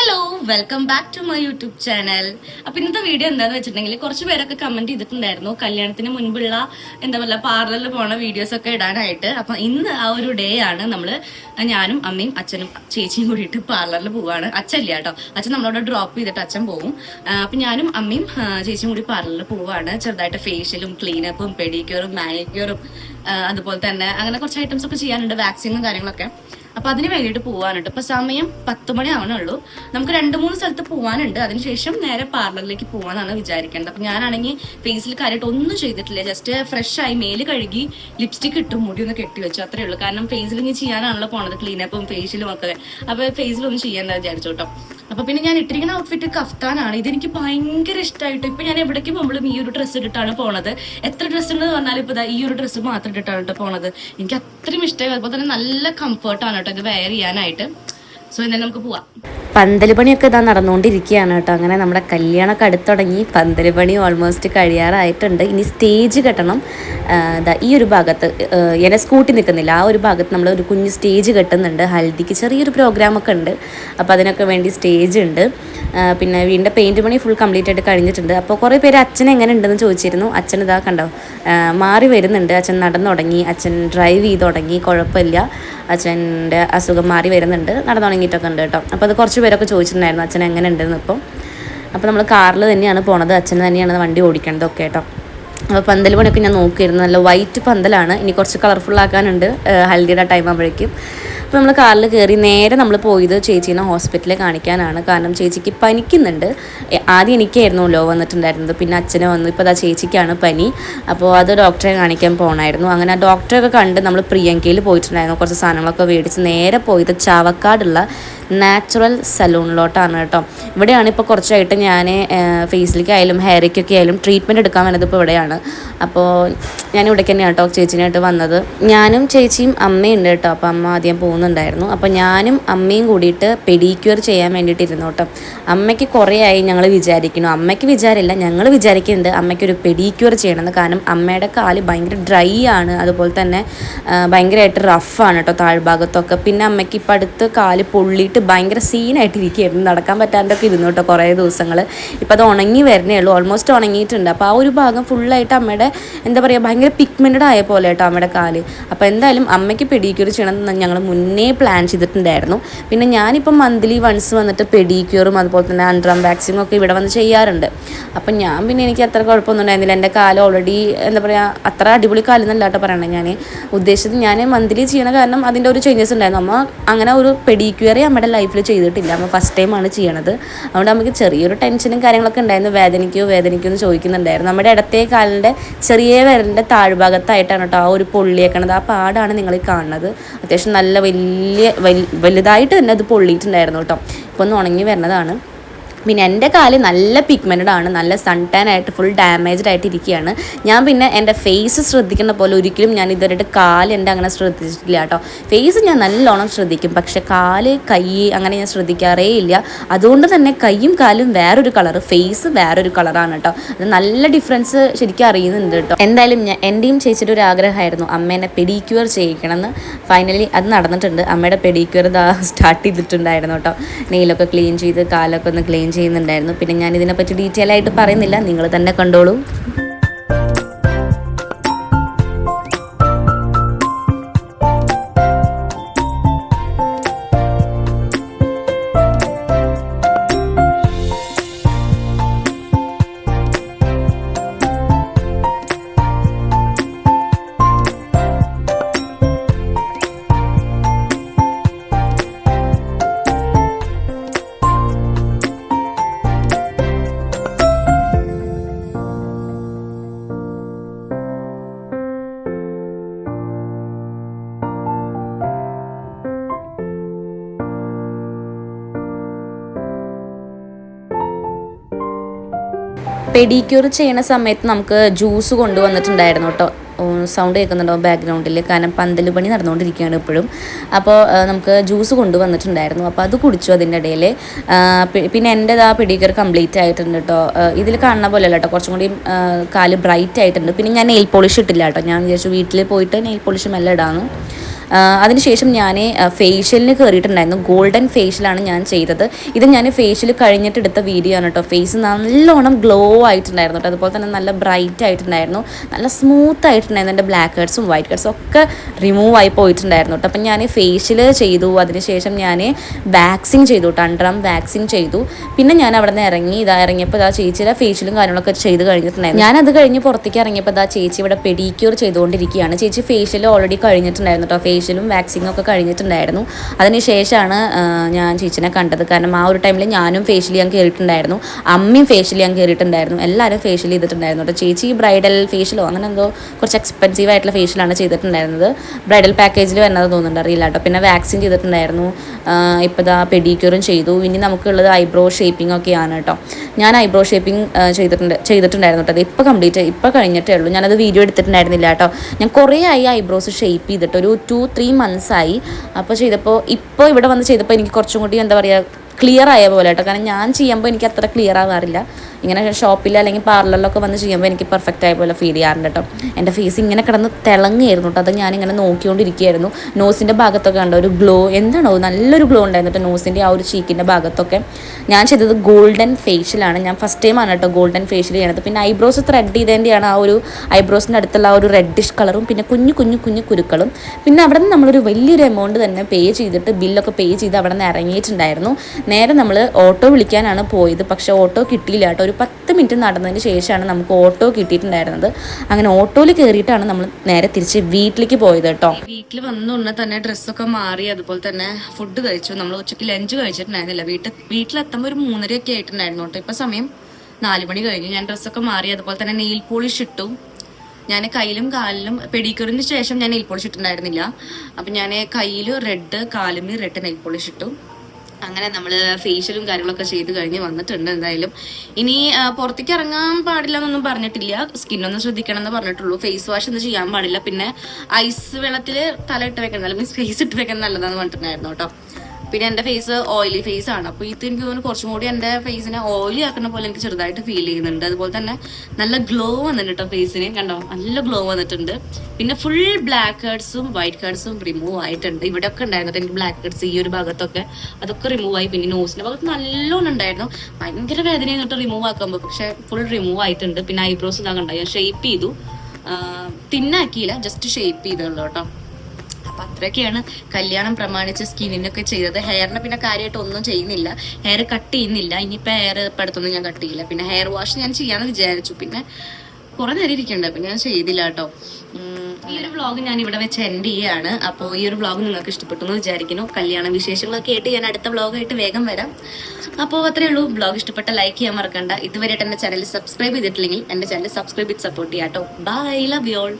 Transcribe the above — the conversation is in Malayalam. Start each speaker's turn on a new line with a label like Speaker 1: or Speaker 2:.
Speaker 1: Hello welcome back to my YouTube channel അപ്പൊ ഇന്നത്തെ വീഡിയോ എന്താന്ന് വെച്ചിട്ടുണ്ടെങ്കിൽ കുറച്ച് പേരൊക്കെ കമന്റ് ചെയ്തിട്ടുണ്ടായിരുന്നു. കല്യാണത്തിന് മുൻപുള്ള എന്താ പറയുക പാർലറിൽ പോണ വീഡിയോസ് ഒക്കെ ഇടാനായിട്ട്. അപ്പൊ ഇന്ന് ആ ഒരു ഡേ ആണ് നമ്മൾ ഞാനും അമ്മയും അച്ഛനും ചേച്ചിയും കൂടിയിട്ട് പാർലറിൽ പോവാണ്. അച്ഛല്ല കേട്ടോ. അച്ഛൻ നമ്മളോട് ഡ്രോപ്പ് ചെയ്തിട്ട് അച്ഛൻ പോകും അപ്പൊ ഞാനും അമ്മയും ചേച്ചിയും കൂടി പാർലറിൽ പോവാണ്. ചെറുതായിട്ട് ഫേഷ്യലും ക്ലീനപ്പും പെഡിക്യൂറും മാനിക്യൂറും അതുപോലെ തന്നെ അങ്ങനെ കുറച്ച് ഐറ്റംസ് ഒക്കെ ചെയ്യാനുണ്ട് വാക്സിനും കാര്യങ്ങളൊക്കെ. അപ്പൊ അതിന് വേണ്ടിയിട്ട് പോവാനുണ്ട് ഇപ്പൊ സമയം പത്ത് മണി ആവണുള്ളൂ നമുക്ക് രണ്ട് മൂന്ന് സ്ഥലത്ത് പോവാനുണ്ട്. അതിനുശേഷം നേരെ പാർലറിലേക്ക് പോവാന്നാണ് വിചാരിക്കേണ്ടത്. അപ്പൊ ഞാനാണെങ്കിൽ ഫേസിൽ കാര്യമായിട്ട് ഒന്നും ചെയ്തിട്ടില്ല. ജസ്റ്റ് ഫ്രഷ് ആയി മേൽ കഴുകി ലിപ്സ്റ്റിക് ഇട്ടും മുടി ഒന്ന് കെട്ടി വെച്ചു. അത്രേ ഉള്ളൂ. കാരണം ഫേസിൽ ഇനി ചെയ്യാനാണല്ലോ പോണത് ക്ലീനപ്പും ഫേഷ്യലും ഒക്കെ. അപ്പൊ ഫേസിൽ ഒന്നും ചെയ്യാൻ വിചാരിച്ചു കേട്ടോ. അപ്പൊ പിന്നെ ഞാൻ ഇട്ടിരിക്കുന്ന ഔട്ട്ഫിറ്റ് കഫ്താനാണ്. ഇതെനിക്ക് ഭയങ്കര ഇഷ്ടമായിട്ട് ഇപ്പൊ ഞാൻ എവിടേക്ക് പോകുമ്പോഴും ഈ ഒരു ഡ്രസ്സ് ഇട്ടിട്ടാണ് പോണത്. എത്ര ഡ്രസ്സ് ഉണ്ടെന്ന് പറഞ്ഞാൽ ഇപ്പൊ ഈ ഒരു ഡ്രസ്സ് മാത്രം ഇട്ടിട്ടാണ് പോണത്. എനിക്ക് അത്രയും ഇഷ്ടമായി അതുപോലെ തന്നെ നല്ല കംഫർട്ടാണ് കേട്ടോ ഇത് വെയർ ചെയ്യാനായിട്ട്. സോ എന്തായാലും നമുക്ക് പോവാം.
Speaker 2: പന്തൽ പണിയൊക്കെ ഇതാ നടന്നുകൊണ്ടിരിക്കുകയാണ് കേട്ടോ. അങ്ങനെ നമ്മുടെ കല്യാണമൊക്കെ അടുത്തുടങ്ങി പന്തൽ പണി ഓൾമോസ്റ്റ് കഴിയാറായിട്ടുണ്ട്. ഇനി സ്റ്റേജ് കെട്ടണം. ഇതാ ഈ ഒരു ഭാഗത്ത് എന്നെ സ്കൂട്ടി നിൽക്കുന്നില്ല. ആ ഒരു ഭാഗത്ത് നമ്മൾ ഒരു കുഞ്ഞ് സ്റ്റേജ് കെട്ടുന്നുണ്ട്. ഹൽദിക്ക് ചെറിയൊരു പ്രോഗ്രാമൊക്കെ ഉണ്ട്. അപ്പോൾ അതിനൊക്കെ വേണ്ടി സ്റ്റേജ് ഉണ്ട്. പിന്നെ വീടിന്റെ പെയിന്റ് പണി ഫുൾ കംപ്ലീറ്റ് ആയിട്ട് കഴിഞ്ഞിട്ടുണ്ട്. അപ്പോൾ കുറേ പേര് അച്ഛൻ എങ്ങനെ ഉണ്ടെന്ന് ചോദിച്ചിരുന്നു. അച്ഛൻ ഇതാ കണ്ടോ മാറി വരുന്നുണ്ട്. അച്ഛൻ നടന്നു തുടങ്ങി അച്ഛൻ ഡ്രൈവ് ചെയ്ത് തുടങ്ങി കുഴപ്പമില്ല. അച്ഛന്റെ അസുഖം മാറി വരുന്നുണ്ട്. നടന്നു തുടങ്ങിയിട്ടൊക്കെ ഉണ്ട് കേട്ടോ. അപ്പോൾ അത് കുറച്ച് പേരൊക്കെ ചോദിച്ചിട്ടുണ്ടായിരുന്നു അച്ഛൻ എങ്ങനെ ഉണ്ടെന്ന് ഇപ്പോൾ അപ്പോൾ നമ്മൾ കാറിൽ തന്നെയാണ് പോണത്. അച്ഛൻ തന്നെയാണ് വണ്ടി ഓടിക്കേണ്ടതൊക്കെ കേട്ടോ. അപ്പോൾ പന്തൽ പണിയൊക്കെ ഞാൻ നോക്കിയിരുന്നു. നല്ല വൈറ്റ് പന്തലാണ്. ഇനി കുറച്ച് കളർഫുൾ ആക്കാനുണ്ട്. ഹൽദിയുടെ ടൈം ആകുമ്പോഴേക്കും അപ്പോൾ നമ്മൾ കാറിൽ കയറി നേരെ നമ്മൾ പോയത് ചേച്ചീനെ ഹോസ്പിറ്റലിൽ കാണിക്കാനാണ്. കാരണം ചേച്ചിക്ക് പനിക്കുന്നുണ്ട്. ആദ്യം എനിക്കായിരുന്നു ലോ വന്നിട്ടുണ്ടായിരുന്നത്. പിന്നെ അച്ഛനെ വന്നു. ഇപ്പോൾ അതാ ചേച്ചിക്കാണ് പനി. അപ്പോൾ അത് ഡോക്ടറെ കാണിക്കാൻ പോകണമായിരുന്നു അങ്ങനെ ആ ഡോക്ടറെയൊക്കെ കണ്ട് നമ്മൾ പ്രിയങ്കയിൽ പോയിട്ടുണ്ടായിരുന്നു. കുറച്ച് സാധനങ്ങളൊക്കെ മേടിച്ച് നേരെ പോയത് ചാവക്കാടുള്ള നാച്ചുറൽ സലൂണിലോട്ടാണ് കേട്ടോ. ഇവിടെയാണ് ഇപ്പോൾ കുറച്ചായിട്ട് ഞാൻ ഫേസിലേക്കായാലും ഹെയറിക്കൊക്കെ ആയാലും ട്രീറ്റ്മെന്റ് എടുക്കാൻ വരുന്നത് ഇപ്പോൾ ഇവിടെയാണ്. അപ്പോൾ ഞാൻ ഇവിടെ തന്നെയാണ് കേട്ടോ ചേച്ചിനായിട്ട് വന്നത്. ഞാനും ചേച്ചിയും അമ്മയുണ്ട് കേട്ടോ അപ്പോൾ അമ്മ ആദ്യം പോകുന്നുണ്ടായിരുന്നു. അപ്പോൾ ഞാനും അമ്മയും കൂടിയിട്ട് പെഡിക്യൂർ ചെയ്യാൻ വേണ്ടിയിട്ട് ഇരുന്നു കേട്ടോ അമ്മയ്ക്ക് കുറേ ആയി ഞങ്ങൾ വിചാരിക്കുന്നു. അമ്മയ്ക്ക് വിചാരമില്ല ഞങ്ങൾ വിചാരിക്കുന്നുണ്ട് അമ്മയ്ക്ക് ഒരു പെഡിക്യൂർ ചെയ്യണമെന്ന്. കാരണം അമ്മയുടെ കാൽ ഭയങ്കര ഡ്രൈ ആണ്. അതുപോലെ തന്നെ ഭയങ്കരമായിട്ട് റഫാണ് കേട്ടോ താഴ്ഭാഗത്തൊക്കെ. പിന്നെ അമ്മയ്ക്ക് ഇപ്പം അടുത്ത് കാൽ പൊള്ളിയിട്ട് ഭയങ്കര സീനായിട്ട് ഇരിക്കുകയായിരുന്നു നടക്കാൻ പറ്റാണ്ടൊക്കെ ഇരുന്നു കേട്ടോ കുറേ ദിവസങ്ങൾ ഇപ്പം അത് ഉണങ്ങി വരണേ ഉള്ളൂ. ഓൾമോസ്റ്റ് ഉണങ്ങിയിട്ടുണ്ട്. അപ്പോൾ ആ ഒരു ഭാഗം ഫുള്ളായിട്ട് അമ്മയുടെ എന്താ പറയുക ഭയങ്കര പിഗ്മെന്റഡ് ആയ പോലെ കേട്ടോ അമ്മയുടെ കാൽ. അപ്പോൾ എന്തായാലും അമ്മയ്ക്ക് പെഡിക്യൂർ ചെയ്യണം ഞങ്ങൾ മുന്നേ പ്ലാൻ ചെയ്തിട്ടുണ്ടായിരുന്നു. പിന്നെ ഞാനിപ്പം മന്ത്ലി വൺസ് വന്നിട്ട് പെഡിക്യൂറും അതുപോലെ തന്നെ അൺഡ്രം വാക്സിനും ഒക്കെ ഇവിടെ വന്ന് ചെയ്യാറുണ്ട്. അപ്പം ഞാൻ പിന്നെ എനിക്ക് അത്ര കുഴപ്പമൊന്നും ഉണ്ടായിരുന്നില്ല. എന്റെ കാലം ഓൾറെഡി എന്താ പറയുക അത്ര അടിപൊളി കാലെന്നല്ല കേട്ടോ പറയണേ ഞാൻ ഉദ്ദേശിച്ചത് ഞാൻ മന്ത്ലി ചെയ്യണ കാരണം അതിന്റെ ഒരു ചേഞ്ചസ് ഉണ്ടായിരുന്നു. അമ്മ അങ്ങനെ ഒരു പെഡിക്യൂറേ അമ്മയുടെ ലൈഫിൽ ചെയ്തിട്ടില്ല. അമ്മ ഫസ്റ്റ് ടൈമാണ് ചെയ്യണത്. അതുകൊണ്ട് നമുക്ക് ചെറിയൊരു ടെൻഷനും കാര്യങ്ങളൊക്കെ ഉണ്ടായിരുന്നു. വേദനിക്കോ വേദനിക്കോ എന്ന് ചോദിക്കുന്നുണ്ടായിരുന്നു. നമ്മുടെ ഇടത്തെ കാലിന്റെ ചെറിയ വിരലിന്റെ താഴ്ഭാഗത്തായിട്ടാണ് കേട്ടോ ആ ഒരു പൊള്ളിയേക്കണത്. ആ പാടാണ് നിങ്ങൾ കാണുന്നത്. അത്യാവശ്യം നല്ല വലിയ വലുതായിട്ട് തന്നെ അത് പൊള്ളിയിട്ടുണ്ടായിരുന്നു കേട്ടോ. ഇപ്പോൾ ഒന്ന് ഉണങ്ങി വരുന്നതാണ് പിന്നെ എന്റെ കാൽ നല്ല പിഗ്മെന്റഡ് ആണ് നല്ല സൺ ടാൻ ആയിട്ട് ഫുൾ ഡാമേജ്ഡ് ആയിട്ട് ഇരിക്കുകയാണ്. ഞാൻ പിന്നെ എന്റെ ഫേസ് ശ്രദ്ധിക്കുന്ന പോലെ ഒരിക്കലും ഞാൻ ഇതുവരെയായിട്ട് കാൽ എന്റെ അങ്ങനെ ശ്രദ്ധിച്ചിട്ടില്ല കേട്ടോ. ഫേസ് ഞാൻ നല്ലോണം ശ്രദ്ധിക്കും പക്ഷേ കാൽ കൈ അങ്ങനെ ഞാൻ ശ്രദ്ധിക്കാറേ ഇല്ല. അതുകൊണ്ട് തന്നെ കൈയും കാലും വേറൊരു കളർ ഫേസ് വേറൊരു കളറാണ് കേട്ടോ. അത് നല്ല ഡിഫറൻസ് ശരിക്കും അറിയുന്നുണ്ട് കേട്ടോ. എന്തായാലും ഞാൻ എന്റെയും ചേച്ചിയുടെ ഒരു ആഗ്രഹമായിരുന്നു അമ്മേനെ പെഡിക്യൂർ ചെയ്യിക്കണമെന്ന്. ഫൈനലി അത് നടന്നിട്ടുണ്ട്. അമ്മയുടെ പെഡിക്യൂർ ഇതാ സ്റ്റാർട്ട് ചെയ്തിട്ടുണ്ടായിരുന്നു കേട്ടോ. നെയിലൊക്കെ ക്ലീൻ ചെയ്ത് കാലൊക്കെ ഒന്ന് ക്ലീൻ ചെയ്യുന്നുണ്ടായിരുന്നു. പിന്നെ ഞാൻ ഇതിനെപ്പറ്റി ഡീറ്റെയിൽ ആയിട്ട് പറയുന്നില്ല. നിങ്ങൾ തന്നെ കണ്ടോളൂ. പെഡിക്യൂർ ചെയ്യണ സമയത്ത് നമുക്ക് ജ്യൂസ് കൊണ്ടുവന്നിട്ടുണ്ടായിരുന്നു കേട്ടോ. സൗണ്ട് കേൾക്കുന്നുണ്ടോ ബാക്ക്ഗ്രൗണ്ടിൽ കാരണം പന്തൽ പണി നടന്നുകൊണ്ടിരിക്കുകയാണ് ഇപ്പോഴും. അപ്പോൾ നമുക്ക് ജ്യൂസ് കൊണ്ടുവന്നിട്ടുണ്ടായിരുന്നു. അപ്പോൾ അത് കുടിച്ചു അതിന്റെ ഇടയിൽ. പിന്നെ എന്റെ ആ പെഡിക്യൂർ കംപ്ലീറ്റ് ആയിട്ടുണ്ട് കേട്ടോ. ഇതിൽ കാണുന്ന പോലെ അല്ല കേട്ടോ. കുറച്ചും കൂടി കാൽ ബ്രൈറ്റ് ആയിട്ടുണ്ട്. പിന്നെ ഞാൻ നെയിൽ പോളിഷ് ഇട്ടില്ല കേട്ടോ. ഞാൻ വിചാരിച്ചു വീട്ടിൽ പോയിട്ട് നെയിൽ പോളിഷ് മെല്ലെ ഇടാമെന്ന് അതിനുശേഷം ഞാൻ ഫേഷ്യലിന് കയറിയിട്ടുണ്ടായിരുന്നു ഗോൾഡൻ ഫേഷ്യലാണ് ഞാൻ ചെയ്തത്. ഇത് ഞാൻ ഫേഷ്യൽ കഴിഞ്ഞിട്ട് എടുത്ത വീഡിയോ ആണ് കേട്ടോ ഫേസ് നല്ലോണം ഗ്ലോ ആയിട്ടുണ്ടായിരുന്നു കേട്ടോ അതുപോലെ തന്നെ നല്ല ബ്രൈറ്റ് ആയിട്ടുണ്ടായിരുന്നു. നല്ല സ്മൂത്ത് ആയിട്ടുണ്ടായിരുന്നു എന്റെ ബ്ലാക്ക് ഹെഡ്സും വൈറ്റ് ഹെഡ്സും ഒക്കെ റിമൂവ് ആയി പോയിട്ടുണ്ടായിരുന്നു കേട്ടോ അപ്പം ഞാൻ ഫേഷ്യൽ ചെയ്തു. അതിനുശേഷം ഞാൻ വാക്സിങ് ചെയ്തു കേട്ടോ അണ്ടറാം വാക്സിങ് ചെയ്തു. പിന്നെ ഞാൻ അവിടെ നിന്ന് ഇറങ്ങി. ഇതാ ഇറങ്ങിയപ്പോൾ ഇതാ ചേച്ചിയുടെ ഫേഷ്യലും കാര്യങ്ങളൊക്കെ ചെയ്ത് കഴിഞ്ഞിട്ടുണ്ടായിരുന്നു. ഞാൻ അത് കഴിഞ്ഞ് പുറത്തേക്ക് ഇറങ്ങിയപ്പോൾ ഇതാ ചേച്ചി ഇവിടെ പെഡിക്യൂർ ചെയ്തുകൊണ്ടിരിക്കുകയാണ്. ചേച്ചി ഫേഷ്യൽ ഓൾറെഡി കഴിഞ്ഞിട്ടുണ്ടായിരുന്നു കേട്ടോ ഫേഷ്യലും വാക്സിങ്ങും ഒക്കെ കഴിഞ്ഞിട്ടുണ്ടായിരുന്നു. അതിനുശേഷമാണ് ശേഷമാണ് ഞാൻ ചേച്ചിനെ കണ്ടത്. കാരണം ആ ഒരു ടൈമിൽ ഞാനും ഫേഷ്യൽ ഞാൻ കയറിയിട്ടുണ്ടായിരുന്നു അമ്മയും ഫേഷ്യൽ ഞാൻ കയറിയിട്ടുണ്ടായിരുന്നു എല്ലാവരും ഫേഷ്യൽ ചെയ്തിട്ടുണ്ടായിരുന്നു കേട്ടോ. ചേച്ചി ബ്രൈഡൽ ഫേഷ്യലോ അങ്ങനെ എന്തോ കുറച്ച് എക്സ്പെൻസീവ് ആയിട്ടുള്ള ഫേഷ്യലാണ് ചെയ്തിട്ടുണ്ടായിരുന്നത്. ബ്രൈഡൽ പാക്കേജിൽ വരുന്നത് തോന്നുന്നുണ്ട്. അറിയില്ല കേട്ടോ. പിന്നെ വാക്സിൻ ചെയ്തിട്ടുണ്ടായിരുന്നു. ഇപ്പോൾ ഇതാ പെഡിക്യൂറും ചെയ്തു. ഇനി നമുക്കുള്ളത് ഐബ്രോ ഷേപ്പിംഗ് ഒക്കെയാണ് കേട്ടോ. ഞാൻ ഐബ്രോ ഷേപ്പിംഗ് ചെയ്തിട്ടുണ്ട് ചെയ്തിട്ടുണ്ടായിരുന്നു കേട്ടോ. അത് ഇപ്പോൾ കംപ്ലീറ്റ് ഇപ്പോൾ കഴിഞ്ഞിട്ടേ ഉള്ളൂ. ഞാനത് വീഡിയോ എടുത്തിട്ടുണ്ടായിരുന്നില്ല കേട്ടോ. ഞാൻ കുറേ ആയി ഐബ്രോസ് ഷേപ്പ് ചെയ്തിട്ട്. ഒരു ടു ത്രീ മന്ത്സ് ആയി. അപ്പോൾ ചെയ്തപ്പോൾ ഇപ്പോൾ ഇവിടെ വന്ന് ചെയ്തപ്പോൾ എനിക്ക് കുറച്ചും കൂടി എന്താ പറയുക ക്ലിയർ ആയ പോലെ കേട്ടോ. കാരണം ഞാൻ ചെയ്യുമ്പോൾ എനിക്ക് അത്ര ക്ലിയർ ആവാറില്ല. ഇങ്ങനെ ഷോപ്പിൽ അല്ലെങ്കിൽ പാർലറിലൊക്കെ വന്ന് ചെയ്യുമ്പോൾ എനിക്ക് പെർഫെക്റ്റ് ആയ പോലെ ഫീൽ ചെയ്യാറുണ്ട് കേട്ടോ. എന്റെ ഫേസ് ഇങ്ങനെ കിടന്ന് തിളങ്ങിയായിരുന്നു കേട്ടോ. അത് ഞാനിങ്ങനെ നോക്കിക്കൊണ്ടിരിക്കുകയായിരുന്നു നോസിന്റെ ഭാഗത്തൊക്കെ കണ്ട? ഒരു ഗ്ലോ എന്താണോ? നല്ലൊരു ഗ്ലോ ഉണ്ടായിരുന്നു കേട്ടോ നോസിന്റെ ആ ഒരു ചീക്കിന്റെ ഭാഗത്തൊക്കെ. ഞാൻ ചെയ്തത് ഗോൾഡൻ ഫേഷ്യലാണ് ഞാൻ ഫസ്റ്റ് ടൈം ആണ് കേട്ടോ ഗോൾഡൻ ഫേഷ്യൽ ചെയ്യണത്. പിന്നെ ഐബ്രോസ് ത്രെഡ് ചെയ്തതിന്റെയാണ് ആ ഒരു ഐബ്രോസിന്റെ അടുത്തുള്ള ആ ഒരു റെഡിഷ് കളറും പിന്നെ കുഞ്ഞു കുഞ്ഞു കുഞ്ഞു കുരുക്കളും. പിന്നെ അവിടെ നിന്ന് നമ്മളൊരു വലിയൊരു എമൗണ്ട് തന്നെ പേ ചെയ്തിട്ട് ബില്ലൊക്കെ പേ ചെയ്ത് അവിടെ നിന്ന് ഇറങ്ങിയിട്ടുണ്ടായിരുന്നു. നേരെ നമ്മൾ ഓട്ടോ വിളിക്കാനാണ് പോയത്. പക്ഷേ ഓട്ടോ കിട്ടിയില്ല കേട്ടോ. ഒരു പത്ത് മിനിറ്റ് നടന്നതിന് ശേഷമാണ് നമുക്ക് ഓട്ടോ കിട്ടിയിട്ടുണ്ടായിരുന്നത്. അങ്ങനെ ഓട്ടോയിൽ കയറിയിട്ടാണ് നമ്മൾ നേരെ തിരിച്ച് വീട്ടിലേക്ക് പോയത് കേട്ടോ.
Speaker 1: വീട്ടിൽ വന്നുടനെ തന്നെ ഡ്രസ്സൊക്കെ മാറി അതുപോലെ തന്നെ ഫുഡ് കഴിച്ചു. നമ്മൾ ഉച്ചയ്ക്ക് ലഞ്ച് കഴിച്ചിട്ടുണ്ടായിരുന്നില്ല. വീട്ടിൽ വീട്ടിലെത്തുമ്പോൾ ഒരു മൂന്നരയൊക്കെ ആയിട്ടുണ്ടായിരുന്നു കേട്ടോ. ഇപ്പൊ സമയം നാല് മണി കഴിഞ്ഞു. ഞാൻ ഡ്രസ്സൊക്കെ മാറി അതുപോലെ തന്നെ നെയിൽ പോളിഷ് ഇട്ടു. ഞാൻ കയ്യിലും കാലിലും പെഡിക്യൂറിന് ശേഷം ഞാൻ നെയിൽ പോളിഷ് ഇട്ടുണ്ടായിരുന്നില്ല അപ്പം ഞാൻ കയ്യിൽ റെഡ് കാലിൽ റെഡ് നെയിൽ പോളിഷ് ഇട്ടു. അങ്ങനെ നമ്മൾ ഫേഷ്യലും കാര്യങ്ങളൊക്കെ ചെയ്ത് കഴിഞ്ഞ് വന്നിട്ടുണ്ട് എന്തായാലും. ഇനി പുറത്തേക്ക് ഇറങ്ങാൻ പാടില്ല എന്നൊന്നും പറഞ്ഞിട്ടില്ല. സ്കിന്നൊന്ന് ശ്രദ്ധിക്കണം എന്ന് പറഞ്ഞിട്ടുള്ളൂ. ഫേസ് വാഷ് ഒന്നും ചെയ്യാൻ പാടില്ല. പിന്നെ ഐസ് വെള്ളത്തിൽ തല ഇട്ട് വെക്കണം അല്ലെങ്കിൽ ഫേസ് ഇട്ട് വെക്കണം നല്ലതാന്ന് പറഞ്ഞിട്ടുണ്ടായിരുന്നു കേട്ടോ. പിന്നെ എന്റെ ഫേസ് ഓയിലി ഫേസ് ആണ്. അപ്പൊ ഇത് എനിക്ക് തോന്നുന്നു കുറച്ചും കൂടി എന്റെ ഫേസിനെ ഓയിലി ആക്കുന്ന പോലെ എനിക്ക് ചെറുതായിട്ട് ഫീൽ ചെയ്യുന്നുണ്ട്. അതുപോലെ തന്നെ നല്ല ഗ്ലോ വന്നിട്ടുണ്ട് കേട്ടോ ഫേസിന് കണ്ടോ? നല്ല ഗ്ലോ വന്നിട്ടുണ്ട്. പിന്നെ ഫുൾ ബ്ലാക്ക് ഹെഡ്സും വൈറ്റ് ഹെഡ്സും റിമൂവ് ആയിട്ടുണ്ട്. ഇവിടെ ഒക്കെ ഉണ്ടായിരുന്നു. എനിക്ക് ബ്ലാക്ക് ഹെഡ്സ് ഈ ഒരു ഭാഗത്തൊക്കെ അതൊക്കെ റിമൂവ് ആയി. പിന്നെ നോസിന്റെ ഭാഗത്ത് നല്ലോണം ഉണ്ടായിരുന്നു. ഭയങ്കര വേദനയും കേട്ടോ റിമൂവ് ആക്കുമ്പോൾ പക്ഷെ ഫുൾ റിമൂവ് ആയിട്ടുണ്ട്. പിന്നെ ഐബ്രോസ് ഇതാ കണ്ടോ? ഞാൻ ഷേപ്പ് ചെയ്തു. തിന്നാക്കിയില്ല. ജസ്റ്റ് ഷേപ്പ് ചെയ്തുള്ളൂ കേട്ടോ അപ്പൊ അത്രയൊക്കെയാണ് കല്യാണം പ്രമാണിച്ച് സ്കിന്നിനൊക്കെ ചെയ്തത്. ഹെയറിന് പിന്നെ കാര്യമായിട്ട് ഒന്നും ചെയ്യുന്നില്ല. ഹെയർ കട്ട് ചെയ്യുന്നില്ല. ഇനിയിപ്പോൾ ഹെയർ ഇപ്പൊ ഞാൻ കട്ട് ചെയ്യില്ല. പിന്നെ ഹെയർ വാഷ് ഞാൻ ചെയ്യാമെന്ന് വിചാരിച്ചു. പിന്നെ കുറെ നേരം ഇരിക്കണ്ട. പിന്നെ ഞാൻ ചെയ്തില്ല കേട്ടോ. ഈ ഒരു വ്ളോഗ് ഞാൻ ഇവിടെ വെച്ച് എൻഡ് ചെയ്യാണ്. അപ്പോൾ ഈ ഒരു വ്ളോഗ് നിങ്ങൾക്ക് ഇഷ്ടപ്പെട്ടു എന്ന് വിചാരിക്കുന്നു. കല്യാണ വിശേഷങ്ങളൊക്കെ ആയിട്ട് ഞാൻ അടുത്ത വ്ളോഗായിട്ട് വേഗം വരാം. അപ്പോൾ അത്രേ ഉള്ളൂ. വ്ളോഗ് ഇഷ്ടപ്പെട്ട ലൈക്ക് ചെയ്യാൻ മറക്കണ്ട. ഇതുവരെയായിട്ട് എന്റെ ചാനൽ സബ്സ്ക്രൈബ് ചെയ്തിട്ടില്ലെങ്കിൽ എന്റെ ചാനൽ സബ്സ്ക്രൈബ് ചെയ്ത് സപ്പോർട്ട് ചെയ്യാം കേട്ടോ. Bye love you all